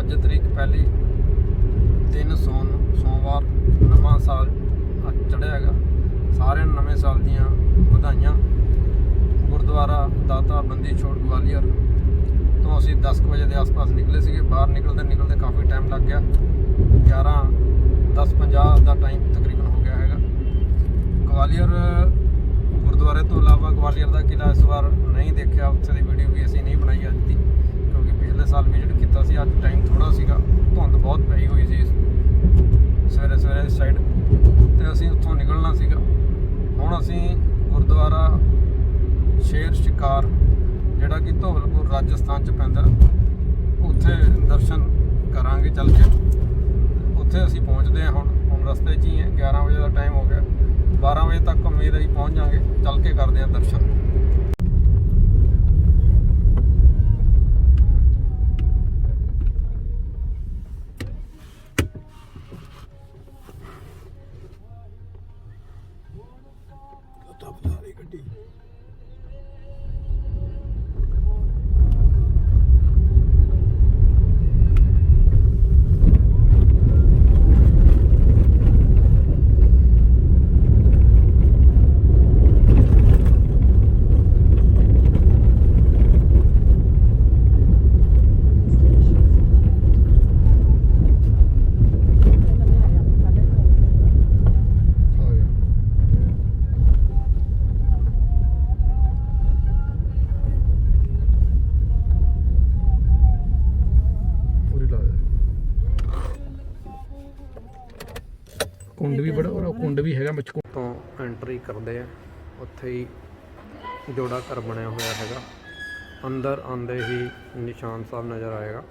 ਅੱਜ ਤਰੀਕ ਪਹਿਲੀ ਦਿਨ ਸੋਮ ਸੋਮਵਾਰ ਨਵਾਂ ਸਾਲ ਅੱਜ ਚੜ੍ਹਿਆ ਹੈਗਾ। ਸਾਰਿਆਂ ਨੂੰ ਨਵੇਂ ਸਾਲ ਦੀਆਂ ਵਧਾਈਆਂ। ਗੁਰਦੁਆਰਾ ਦਾਤਾ ਬੰਦੀ ਛੋੜ ਗਵਾਲੀਅਰ ਤੋਂ ਅਸੀਂ 10 ਕੁ ਵਜੇ ਦੇ ਆਸ-ਪਾਸ ਨਿਕਲੇ ਸੀਗੇ। ਬਾਹਰ ਨਿਕਲਦੇ ਨਿਕਲਦੇ ਕਾਫੀ ਟਾਈਮ ਲੱਗ ਗਿਆ। 11 10:50 ਦਾ ਟਾਈਮ ਤਕਰੀਬਨ ਹੋ ਗਿਆ ਹੈਗਾ। ਗਵਾਲੀਅਰ ਗੁਰਦੁਆਰੇ ਤੋਂ ਇਲਾਵਾ ਗਵਾਲੀਅਰ ਦਾ ਕਿਲਾ ਇਸ ਵਾਰ ਨਹੀਂ ਦੇਖਿਆ। ਉੱਥੇ ਦੀ ਵੀਡੀਓ ਵੀ ਅਸੀਂ ਨਹੀਂ ਬਣਾਈ ਅੱਜ ਦੀ। ਪਿਛਲੇ ਸਾਲ ਵਿਜ਼ਿਟ ਕੀਤਾ ਸੀ, ਅੱਜ ਟਾਈਮ ਥੋੜਾ ਸੀਗਾ, ਧੁੰਦ ਬਹੁਤ ਪਈ ਹੋਈ ਸੀ ਸਵੇਰੇ ਸਵੇਰੇ ਇਸ ਸਾਈਡ ਤੇ ਅਸੀਂ ਉੱਥੋਂ ਨਿਕਲਣਾ ਸੀਗਾ। ਹੁਣ ਅਸੀਂ ਗੁਰਦੁਆਰਾ ਸ਼ੇਰ ਸ਼ਿਕਾਰ, ਜਿਹੜਾ ਕਿ ਧੌਲਪੁਰ, ਰਾਜਸਥਾਨ ਚ ਪੈਂਦਾ, ਉੱਥੇ ਦਰਸ਼ਨ ਕਰਾਂਗੇ ਚੱਲ ਕੇ। ਉੱਥੇ ਅਸੀਂ ਪਹੁੰਚਦੇ ਹਾਂ ਹੁਣ ਹੁਣ ਰਸਤੇ 'ਚ ਹੀ ਹੈ 11 ਵਜੇ ਦਾ ਟਾਈਮ ਹੋ ਗਿਆ। 12 ਵਜੇ ਤੱਕ ਉਮੀਦ ਹੈ ਪਹੁੰਚ ਜਾਾਂਗੇ ਚੱਲ ਕੇ ਕਰਦੇ ਹਾਂ ਦਰਸ਼ਨ। ਕੁੰਡ ਵੀ ਬੜਾ ਉਹ ਕੁੰਡ ਵੀ ਹੈਗਾ ਵਿੱਚ ਤੋਂ ਐਂਟਰੀ ਕਰਦੇ ਆ। ਉੱਥੇ ਹੀ ਜੋੜਾ ਘਰ ਬਣਿਆ ਹੋਇਆ ਹੈਗਾ। ਅੰਦਰ ਆਂਦੇ ਹੀ ਨਿਸ਼ਾਨ ਸਾਹਿਬ ਨਜ਼ਰ ਆਏਗਾ।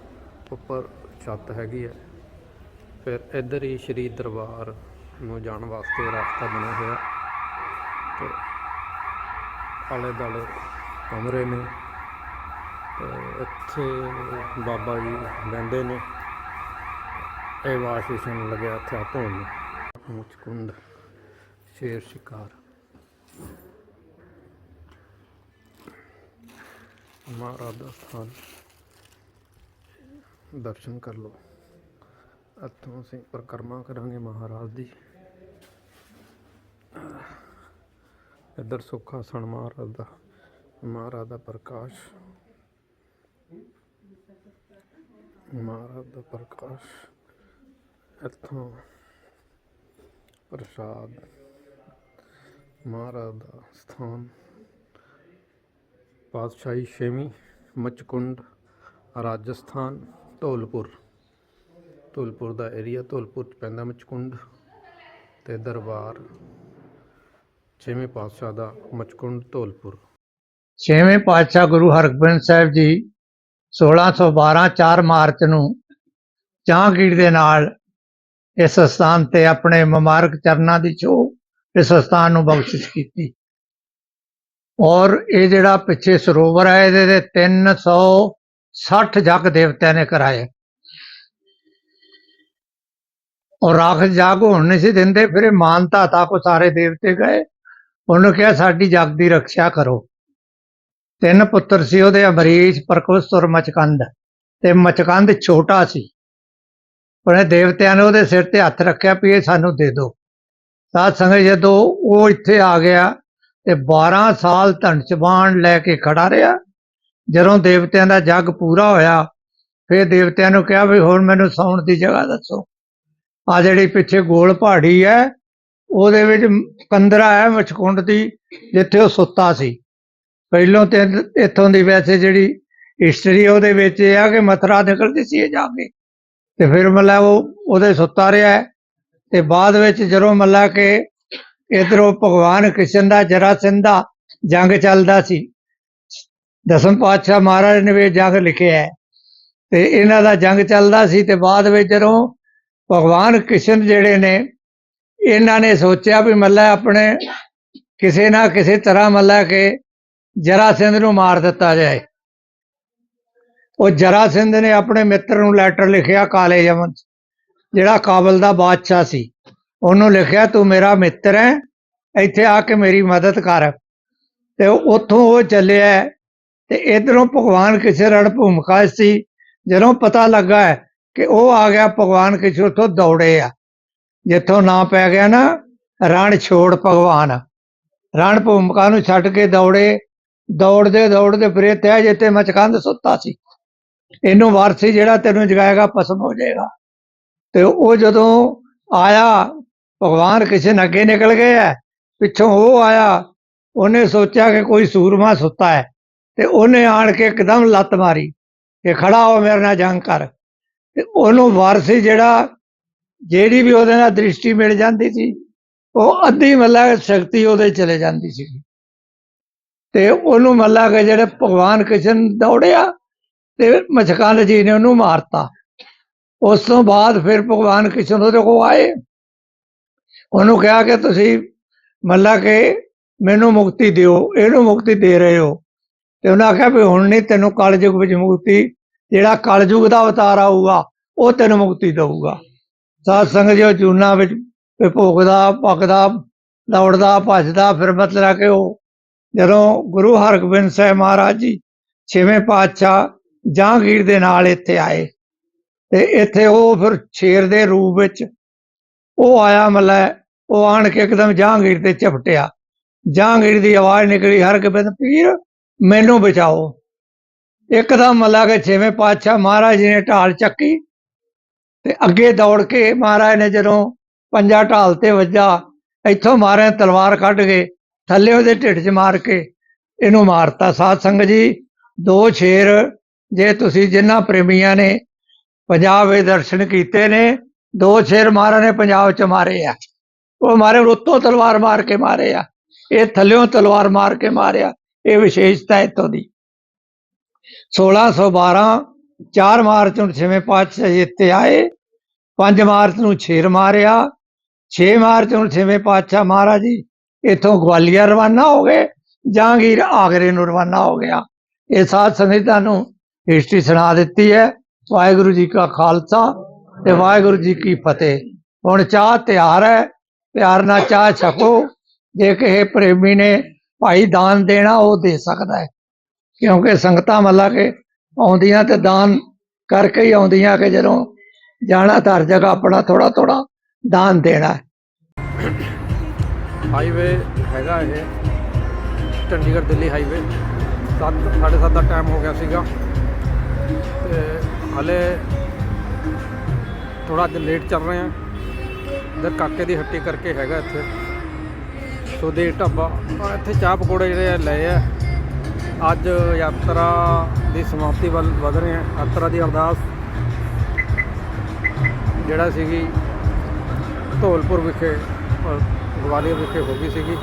ਉੱਪਰ ਛੱਤ ਹੈਗੀ ਹੈ ਫਿਰ ਇੱਧਰ ਹੀ ਸ਼੍ਰੀ ਦਰਬਾਰ ਨੂੰ ਜਾਣ ਵਾਸਤੇ ਰਸਤਾ ਬਣਿਆ ਹੋਇਆ। ਤੇ ਆਲੇ ਦਾਲੇ ਕਮਰੇ ਨੇ। ਤੇ ਇੱਥੇ ਬਾਬਾ ਜੀ ਰਹਿੰਦੇ ਨੇ। ਇਹ ਵਾਸ਼ਿਸ਼ਨ ਲੱਗਿਆ ਇੱਥੇ ਆ ਨੂੰ। ਮੁਚਕੁੰਡ ਸ਼ੇਰ ਸ਼ਿਕਾਰ। ਮਹਾਰਾਜ ਦਾ ਸਥਾਨ। ਦਰਸ਼ਨ ਕਰ ਲਓ। ਇੱਥੋਂ ਅਸੀਂ ਪਰਿਕਰਮਾ ਕਰਾਂਗੇ ਮਹਾਰਾਜ ਦੀ। ਇੱਧਰ ਸੁੱਖਾ ਸਣ ਮਹਾਰਾਜ ਦਾ। ਮਹਾਰਾਜ ਦਾ ਪ੍ਰਕਾਸ਼। ਮਹਾਰਾਜ ਦਾ ਪ੍ਰਕਾਸ਼। ਇੱਥੋਂ ਪ੍ਰਸਾਦ। ਮਹਾਰਾਜ ਦਾ ਸਥਾਨ। ਪਾਤਸ਼ਾਹੀ ਛੇਵੀਂ ਮਚਕੁੰਡ, ਰਾਜਸਥਾਨ, ਧੌਲਪੁਰ। ਧੌਲਪੁਰ ਦਾ ਏਰੀਆ ਧੌਲਪੁਰ ਚ ਪੈਂਦਾ ਮਚਕੁੰਡ ਤੇ ਦਰਬਾਰ। ਛੇਵੇਂ ਪਾਤਸ਼ਾਹ ਦਾ ਮਚਕੁੰਡ, ਧੌਲਪੁਰ। ਛੇਵੇਂ ਪਾਤਸ਼ਾਹ ਗੁਰੂ ਹਰਗੋਬਿੰਦ ਸਾਹਿਬ ਜੀ 1612 4 ਮਾਰਚ ਨੂੰ ਜਹਾਂਗੀਰ ਦੇ ਨਾਲ ਇਸ ਸਥਾਨ ਤੇ ਆਪਣੇ ਮੁਬਾਰਕ ਚਰਨਾਂ ਦੀ ਛੋ ਇਸ ਸਥਾਨ ਨੂੰ ਬਖਸ਼ਿਸ਼ ਕੀਤੀ। ਔਰ ਇਹ ਜਿਹੜਾ ਪਿੱਛੇ ਸਰੋਵਰ ਹੈ, ਇਹਦੇ ਦੇ 360 ਜਗ ਦੇਵਤਿਆਂ ਨੇ ਕਰਾਏ। ਔਰ ਰਾਖ ਜਾਗ ਹੋਣ ਨਹੀਂ ਸੀ ਦਿੰਦੇ, ਫਿਰ ਇਹ ਮਾਨਤਾ ਤਾ ਕੋ ਸਾਰੇ ਦੇਵਤੇ ਗਏ। ਉਹਨੂੰ ਕਿਹਾ, ਸਾਡੀ ਜਗ ਦੀ ਰੱਖਿਆ ਕਰੋ। ਤਿੰਨ ਪੁੱਤਰ ਸੀ ਉਹਦੇ, ਅਮਰੀਸ਼ ਪ੍ਰਕੁਸਤ ਔਰ ਮਚਕੰਦ। ਤੇ ਮਚਕੰਦ ਛੋਟਾ ਸੀ। ਉਹਨੇ ਦੇਵਤਿਆਂ ਨੇ ਉਹਦੇ ਸਿਰ ਤੇ ਹੱਥ ਰੱਖਿਆ ਵੀ ਇਹ ਸਾਨੂੰ ਦੇ ਦਿਓ। ਸਾਧ ਸੰਗਤ ਜਦੋਂ ਉਹ ਇੱਥੇ ਆ ਗਿਆ ਤੇ 12 ਸਾਲ ਧਨਚਬਾਣ ਲੈ ਕੇ ਖੜਾ ਰਿਹਾ, ਜਦੋਂ ਦੇਵਤਿਆਂ ਦਾ ਜੱਗ ਪੂਰਾ ਹੋਇਆ, ਫਿਰ ਦੇਵਤਿਆਂ ਨੂੰ ਕਿਹਾ ਵੀ ਹੁਣ ਮੈਨੂੰ ਸੌਣ ਦੀ ਜਗ੍ਹਾ ਦੱਸੋ। ਆ ਜਿਹੜੀ ਪਿੱਛੇ ਗੋਲ ਪਹਾੜੀ ਹੈ, ਉਹਦੇ ਵਿੱਚ ਕੰਦਰਾ ਹੈ ਮਛਕੁੰਡ ਦੀ, ਜਿੱਥੇ ਉਹ ਸੁੱਤਾ ਸੀ। ਪਹਿਲੋਂ ਤੇ ਇੱਥੋਂ ਦੀ ਵੈਸੇ ਜਿਹੜੀ ਹਿਸਟਰੀ ਉਹਦੇ ਵਿੱਚ ਇਹ ਆ ਕਿ ਮਥਰਾ ਨਿਕਲਦੀ ਸੀ ਇਹ ਜਾ ਕੇ। ਤੇ ਫਿਰ ਮਤਲਬ ਉਹ ਉਹਦੇ ਸੁੱਤਾ ਰਿਹਾ ਹੈ ਤੇ ਬਾਅਦ ਵਿੱਚ ਜਦੋਂ ਮਤਲਬ ਕਿ ਇਧਰੋਂ ਭਗਵਾਨ ਕ੍ਰਿਸ਼ਨ ਦਾ ਜਰਾਸੰਧ ਦਾ ਜੰਗ ਚੱਲਦਾ ਸੀ, ਦਸਮ ਪਾਤਸ਼ਾਹ ਮਹਾਰਾਜ ਨੇ ਵੀ ਇਹ ਜੰਗ ਲਿਖਿਆ ਹੈ। ਤੇ ਇਹਨਾਂ ਦਾ ਜੰਗ ਚੱਲਦਾ ਸੀ ਤੇ ਬਾਅਦ ਵਿੱਚ ਜਦੋਂ ਭਗਵਾਨ ਕ੍ਰਿਸ਼ਨ ਜਿਹੜੇ ਨੇ, ਇਹਨਾਂ ਨੇ ਸੋਚਿਆ ਵੀ ਮੱਲਾ ਆਪਣੇ ਕਿਸੇ ਨਾ ਕਿਸੇ ਤਰ੍ਹਾਂ ਮੱਲਾ ਕਿ ਜਰਾਸਿੰਧ ਨੂੰ ਮਾਰ ਦਿੱਤਾ ਜਾਏ। ਉਹ ਜਰਾ ਸਿੰਘ ਨੇ ਆਪਣੇ ਮਿੱਤਰ ਨੂੰ ਲੈਟਰ ਲਿਖਿਆ ਕਾਲੇ ਯਮਨ ਜਿਹੜਾ ਕਾਬਲ ਦਾ ਬਾਦਸ਼ਾਹ ਸੀ। ਉਹਨੂੰ ਲਿਖਿਆ, ਤੂੰ ਮੇਰਾ ਮਿੱਤਰ ਹੈ, ਇੱਥੇ ਆ ਕੇ ਮੇਰੀ ਮਦਦ ਕਰ। ਤੇ ਉੱਥੋਂ ਉਹ ਚੱਲਿਆ ਤੇ ਇਧਰੋਂ ਭਗਵਾਨ ਕਿਸੇ ਰਣ ਭੂਮਿਕਾ ਸੀ। ਜਦੋਂ ਪਤਾ ਲੱਗਾ ਕਿ ਉਹ ਆ ਗਿਆ, ਭਗਵਾਨ ਕਿਸੇ ਉੱਥੋਂ ਦੌੜੇ ਆ। ਜਿੱਥੋਂ ਨਾਂ ਪੈ ਗਿਆ ਨਾ, ਰਣ ਛੋੜ ਭਗਵਾਨ। ਰਣ ਭੂਮਿਕਾ ਨੂੰ ਛੱਡ ਕੇ ਦੌੜੇ। ਦੌੜਦੇ ਦੌੜਦੇ ਫਿਰ ਇੱਥੇ ਆਏ ਜਿੱਥੇ ਮਚਕੰਦ ਸੁੱਤਾ ਸੀ। ਇਹਨੂੰ ਵਾਰਸੀ ਜਿਹੜਾ ਤੈਨੂੰ ਜਗਾਏਗਾ ਪਸਮ ਹੋ ਜਾਏਗਾ। ਤੇ ਉਹ ਜਦੋਂ ਆਇਆ, ਭਗਵਾਨ ਕਿਸੇ ਨੇ ਅੱਗੇ ਨਿਕਲ ਗਏ ਆ ਪਿੱਛੋਂ ਉਹ ਆਇਆ, ਉਹਨੇ ਸੋਚਿਆ ਕਿ ਕੋਈ ਸੂਰਮਾ ਸੁੱਤਾ ਹੈ, ਤੇ ਉਹਨੇ ਆਣ ਕੇ ਇੱਕਦਮ ਲੱਤ ਮਾਰੀ ਕਿ ਖੜਾ ਹੋ ਮੇਰੇ ਨਾਲ ਜੰਗ ਕਰ। ਤੇ ਉਹਨੂੰ ਵਾਰਸੀ ਜਿਹੜਾ, ਜਿਹੜੀ ਵੀ ਉਹਦੇ ਨਾਲ ਦ੍ਰਿਸ਼ਟੀ ਮਿਲ ਜਾਂਦੀ ਸੀ, ਉਹ ਅੱਧੀ ਮੱਲਾ ਸ਼ਕਤੀ ਉਹਦੇ ਚਲੇ ਜਾਂਦੀ ਸੀ। ਤੇ ਉਹਨੂੰ ਮੱਲਾ ਕੇ ਜਿਹੜੇ ਭਗਵਾਨ ਕ੍ਰਿਸ਼ਨ ਦੌੜਿਆ ਤੇ ਮਚਕੰਦ ਜੀ ਨੇ ਉਹਨੂੰ ਮਾਰਤਾ। ਉਸ ਤੋਂ ਬਾਅਦ ਫਿਰ ਭਗਵਾਨ ਕ੍ਰਿਸ਼ਨ ਉਹਦੇ ਕੋਲ ਆਏ। ਉਹਨੂੰ ਕਿਹਾ ਕਿ ਤੁਸੀਂ ਮੱਲਾ ਕੇ ਮੈਨੂੰ ਮੁਕਤੀ ਦਿਓ, ਇਹਨੂੰ ਮੁਕਤੀ ਦੇ ਰਹੇ ਹੋ। ਤੇ ਉਹਨਾਂ ਆਖਿਆ ਵੀ ਹੁਣ ਨਹੀਂ ਤੈਨੂੰ ਕਲਯੁਗ ਵਿੱਚ ਮੁਕਤੀ, ਜਿਹੜਾ ਕਲਯੁਗ ਦਾ ਅਵਤਾਰ ਆਊਗਾ, ਉਹ ਤੈਨੂੰ ਮੁਕਤੀ ਦੇਊਗਾ। ਸਾਧ ਸੰਗਤ ਜੋ ਜੂਨਾ ਵਿੱਚ ਭੋਗਦਾ ਭਗਦਾ, ਦੌੜਦਾ, ਭੱਜਦਾ, ਫਿਰ ਮਤਲਬ ਕਿ ਉਹ ਜਦੋਂ ਗੁਰੂ ਹਰਗੋਬਿੰਦ ਸਾਹਿਬ ਮਹਾਰਾਜ ਜੀ ਛੇਵੇਂ ਪਾਤਸ਼ਾਹ ਜਹਾਂਗੀਰ ਦੇ ਨਾਲ ਇੱਥੇ ਆਏ। ਤੇ ਇੱਥੇ ਉਹ ਫਿਰ ਸ਼ੇਰ ਦੇ ਰੂਪ ਵਿੱਚ ਉਹ ਆਇਆ ਮਤਲਬ ਉਹ ਆਣ ਕੇ ਇੱਕਦਮ ਜਹਾਂਗੀਰ ਤੇ ਝਪਟਿਆ। ਜਹਾਂਗੀਰ ਦੀ ਆਵਾਜ਼ ਨਿਕਲੀ ਹਰਗੋਬਿੰਦ ਪੀਰ, ਮੈਨੂੰ ਬਚਾਓ। ਇੱਕਦਮ ਮਤਲਬ ਕਿ ਛੇਵੇਂ ਪਾਤਸ਼ਾਹ ਮਹਾਰਾਜ ਜੀ ਨੇ ਢਾਲ ਚੱਕੀ ਤੇ ਅੱਗੇ ਦੌੜ ਕੇ ਮਹਾਰਾਜ ਨੇ ਜਦੋਂ ਪੰਜਾ ਢਾਲ ਤੇ ਵੱਜਾ, ਇੱਥੋਂ ਮਾਰੇ ਤਲਵਾਰ ਕੱਢ ਕੇ ਥੱਲੇ ਉਹਦੇ ਢਿੱਡ 'ਚ ਮਾਰ ਕੇ ਇਹਨੂੰ ਮਾਰਤਾ। ਸਾਧ ਸੰਗਤ ਜੀ, ਦੋ ਸ਼ੇਰ ਜੇ ਤੁਸੀਂ ਜਿਨ੍ਹਾਂ ਪ੍ਰੇਮੀਆਂ ਨੇ ਪੰਜਾਬ ਦੇ ਦਰਸ਼ਨ ਕੀਤੇ ਨੇ, ਦੋ ਸ਼ੇਰ ਮਹਾਰਾਜ ਨੇ ਪੰਜਾਬ 'ਚ ਮਾਰੇ ਆ। ਉਹ ਮਾਰੇ ਉੱਤੋਂ ਤਲਵਾਰ ਮਾਰ ਕੇ ਮਾਰੇ ਆ। ਇਹ ਥੱਲਿਓਂ ਤਲਵਾਰ ਮਾਰ ਕੇ ਮਾਰਿਆ। ਇਹ ਵਿਸ਼ੇਸ਼ਤਾ ਹੈ ਇੱਥੋਂ ਦੀ। 1612 4 ਮਾਰਚ ਨੂੰ ਛੇਵੇਂ ਪਾਤਸ਼ਾਹ ਇੱਥੇ ਆਏ। 5 ਮਾਰਚ ਨੂੰ ਛੇਰ ਮਾਰਿਆ। 6 ਮਾਰਚ ਨੂੰ ਛੇਵੇਂ ਪਾਤਸ਼ਾਹ ਮਹਾਰਾਜ ਜੀ ਇੱਥੋਂ ਗਵਾਲੀਅਰ ਰਵਾਨਾ ਹੋ ਗਏ। ਜਹਾਂਗੀਰ ਆਗਰੇ ਨੂੰ ਰਵਾਨਾ ਹੋ ਗਿਆ। ਇਹ ਸਾਧ ਸੰਗਤਾਂ ਨੂੰ ਹਿਸਟਰੀ ਸੁਣਾ ਦਿੱਤੀ ਹੈ। ਵਾਹਿਗੁਰੂ ਜੀ ਕਾ ਖਾਲਸਾ ਤੇ ਵਾਹਿਗੁਰੂ ਜੀ ਕੀ ਫਤਿਹ। ਹੁਣ ਚਾਹ ਤਿਆਰ ਹੈ। ਪਿਆਰ ਨਾਲ ਚਾਹ ਛਕੋ। ਜੇ ਕਿਸੇ ਪ੍ਰੇਮੀ ਨੇ ਭਾਈ ਦਾਨ ਦੇਣਾ, ਉਹ ਦੇ ਸਕਦਾ ਹੈ। ਕਿਉਂਕਿ ਸੰਗਤਾਂ ਮੱਲਾ ਕੇ ਆਉਂਦੀਆਂ ਤੇ ਦਾਨ ਕਰਕੇ ਹੀ ਆਉਂਦੀਆਂ ਕਿ ਜਦੋਂ ਜਾਣਾ ਤਾਂ ਹਰ ਜਗ੍ਹਾ ਆਪਣਾ ਥੋੜਾ ਥੋੜਾ ਦਾਨ ਦੇਣਾ ਹਾਈਵੇ ਹੈਗਾ ਇਹ। ਚੰਡੀਗੜ੍ਹ ਦਿੱਲੀ ਹਾਈਵੇ। ਸੱਤ, ਸਾਢੇ ਸੱਤ ਦਾ ਟਾਈਮ ਹੋ ਗਿਆ ਸੀਗਾ। ਤੇ ਹਲੇ ਥੋੜਾ ਅੱਜ ਲੇਟ ਚੱਲ ਰਹੇ ਆ। ਇਧਰ ਕਾਕੇ ਦੀ ਹੱਟੀ ਕਰਕੇ ਹੈਗਾ ਇੱਥੇ। ਸੁਦੇ ਢਾਬਾ। ਇੱਥੇ ਚਾਹ ਪਕੌੜੇ ਜਿਹੜੇ ਲਏ ਆ। ਅੱਜ ਯਾਤਰਾ ਦੀ ਸਮਾਪਤੀ ਵੱਲ ਵਧ ਰਹੇ ਆ। ਯਾਤਰਾ ਦੀ ਅਰਦਾਸ ਜਿਹੜਾ ਸੀਗੀ ਧੌਲਪੁਰ ਵਿਖੇ ਗਵਾਲੀਅਰ ਵਿਖੇ ਹੋ ਗਈ ਸੀਗੀ।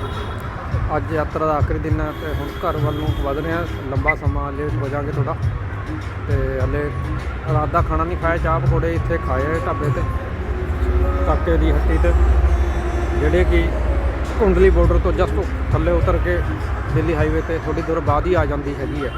ਅੱਜ ਯਾਤਰਾ ਦਾ ਆਖਰੀ ਦਿਨ ਹੈ ਤੇ ਹੁਣ ਘਰ ਵੱਲ ਨੂੰ ਵਧ ਰਹੇ ਹਾਂ ਲੰਬਾ ਸਮਾਂ ਲੇਟ ਹੋ ਜਾਾਂਗੇ ਥੋੜਾ ਤੇ ਹਲੇ ਰਾਤ ਦਾ ਖਾਣਾ ਨਹੀਂ ਖਾਇਆ, ਚਾਹ ਪਕੌੜੇ ਇੱਥੇ ਖਾਏ ਢਾਬੇ ਤੇ, ਕਾਕੇ ਦੀ ਹੱਟੀ ਤੇ, ਜਿਹੜੇ ਕਿ ਕੁੰਡਲੀ ਬਾਰਡਰ ਤੋਂ ਜਸਟ ਥੱਲੇ ਉਤਰ ਕੇ ਦਿੱਲੀ ਹਾਈਵੇ ਤੇ ਥੋੜੀ ਦੂਰ ਬਾਅਦ ਹੀ ਆ ਜਾਂਦੀ ਹੈਗੀ ਹੈ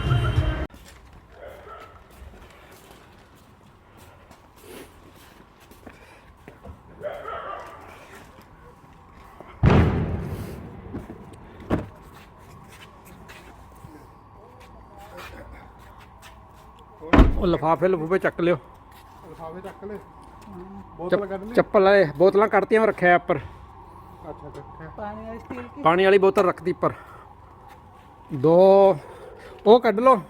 ਉਹ ਲਫਾਫੇ ਲਫੂਫੇ ਚੱਕ ਲਿਓ। ਲਿਫਾਫੇ ਚੱਕ ਲੈ ਚੱਪ- ਚੱਪਲ ਵਾਲੇ ਬੋਤਲਾਂ ਕੱਢਤੀਆਂ ਮੈਂ ਰੱਖਿਆ ਉੱਪਰ। ਅੱਛਾ ਅੱਛਾ ਪਾਣੀ ਵਾਲੀ ਬੋਤਲ ਰੱਖਦੀ ਉੱਪਰ। ਦੋ ਉਹ ਕੱਢ ਲਓ।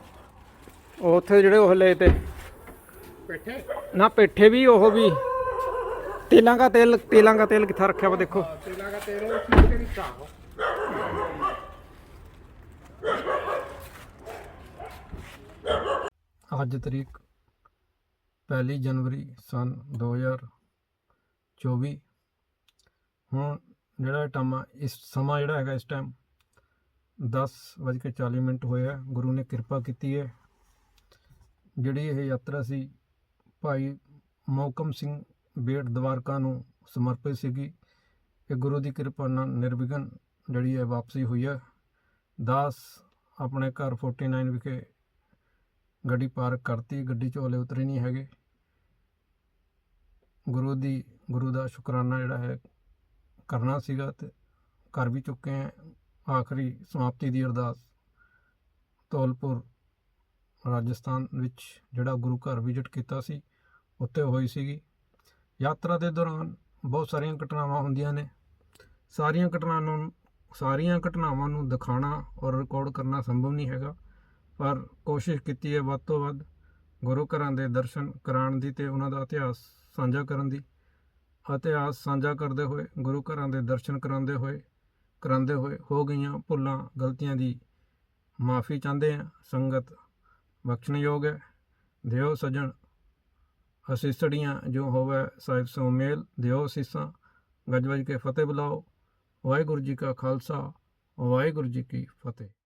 ਉਹ ਉੱਥੇ ਜਿਹੜੇ ਉਹ ਲਏ ਤੇ। ਪੇਠੇ? ਨਾ ਪੇਠੇ ਵੀ ਉਹ ਵੀ। ਤੇਲਾਂ ਦਾ ਤੇਲ ਤੇਲਾਂ ਦਾ ਤੇਲ ਕਿੱਥਾ ਰੱਖਿਆ ਵਾ ਦੇਖੋ। ਤੇਲਾ ਦਾ ਤੇਲ ਉਹ ਚੀਜ਼ ਕਿਹੜੀ ਚਾਹ ਅੱਜ ਤਰੀਕ ਪਹਿਲੀ ਜਨਵਰੀ ਸਨ 2024 ਹੁਣ ਜਿਹੜਾ ਟਾਈਮ ਆ ਇਸ ਸਮਾਂ ਜਿਹੜਾ ਹੈਗਾ ਇਸ ਟਾਈਮ 10:40 ਮਿੰਟ ਹੋਇਆ ਗੁਰੂ ਨੇ ਕਿਰਪਾ ਕੀਤੀ ਹੈ। ਜਿਹੜੀ ਇਹ ਯਾਤਰਾ ਸੀ, ਭਾਈ ਮੋਕਮ ਸਿੰਘ ਬੇਟ ਦਵਾਰਕਾ ਨੂੰ ਸਮਰਪਿਤ ਸੀਗੀ। ਇਹ ਗੁਰੂ ਦੀ ਕਿਰਪਾ ਨਾਲ ਨਿਰਵਿਘਨ ਜਿਹੜੀ ਹੈ ਵਾਪਸੀ ਹੋਈ ਹੈ। ਦਾਸ ਆਪਣੇ ਘਰ 49 ਵਿਖੇ ਗੱਡੀ ਪਾਰਕ ਕਰਤੀ, ਗੱਡੀ 'ਚੋਂ ਹਲੇ ਉਤਰੇ ਨਹੀਂ ਹੈਗੇ। ਗੁਰੂ ਦੀ, ਗੁਰੂ ਦਾ ਸ਼ੁਕਰਾਨਾ ਜਿਹੜਾ ਹੈ ਕਰਨਾ ਸੀਗਾ ਤੇ ਕਰ ਵੀ ਚੁੱਕੇ ਹਾਂ ਆਖਰੀ ਸਮਾਪਤੀ ਦੀ ਅਰਦਾਸ ਧੌਲਪੁਰ ਰਾਜਸਥਾਨ ਵਿੱਚ ਜਿਹੜਾ ਗੁਰੂ ਘਰ ਵਿਜ਼ਿਟ ਕੀਤਾ ਸੀ, ਉੱਥੇ ਹੋਈ ਸੀਗੀ। ਯਾਤਰਾ ਦੇ ਦੌਰਾਨ ਬਹੁਤ ਸਾਰੀਆਂ ਘਟਨਾਵਾਂ ਹੁੰਦੀਆਂ ਨੇ। ਸਾਰੀਆਂ ਘਟਨਾਵਾਂ ਨੂੰ, ਸਾਰੀਆਂ ਘਟਨਾਵਾਂ ਨੂੰ ਦਿਖਾਣਾ ਔਰ ਰਿਕਾਰਡ ਕਰਨਾ ਸੰਭਵ ਨਹੀਂ ਹੈਗਾ। ਪਰ ਕੋਸ਼ਿਸ਼ ਕੀਤੀ ਹੈ ਵੱਧ ਤੋਂ ਵੱਧ ਗੁਰੂ ਘਰਾਂ ਦੇ ਦਰਸ਼ਨ ਕਰਾਉਣ ਦੀ ਤੇ ਉਹਨਾਂ ਦਾ ਇਤਿਹਾਸ ਸਾਂਝਾ ਕਰਨ ਦੀ। ਇਤਿਹਾਸ ਸਾਂਝਾ ਕਰਦੇ ਹੋਏ, ਗੁਰੂ ਘਰਾਂ ਦੇ ਦਰਸ਼ਨ ਕਰਾਉਂਦੇ ਹੋਏ ਕਰਾਉਂਦੇ ਹੋਏ ਹੋ ਗਈਆਂ ਭੁੱਲਾਂ, ਗਲਤੀਆਂ ਦੀ ਮਾਫੀ ਚਾਹੁੰਦੇ ਹਾਂ। ਸੰਗਤ ਬਖਸ਼ਣਯੋਗ ਹੈ। ਦਿਓ ਸਜਣ ਅਸੀਸੜੀਆਂ ਜੋ ਹੋਵੇ ਸਾਹਿਬ ਸੋ ਮੇਲ। ਦਿਓ ਸੀਸਾਂ ਗੱਜ ਵੱਜ ਕੇ ਫਤਿਹ ਬੁਲਾਓ। ਵਾਹਿਗੁਰੂ ਜੀ ਕਾ ਖਾਲਸਾ, ਵਾਹਿਗੁਰੂ ਜੀ ਕੀ ਫਤਿਹ।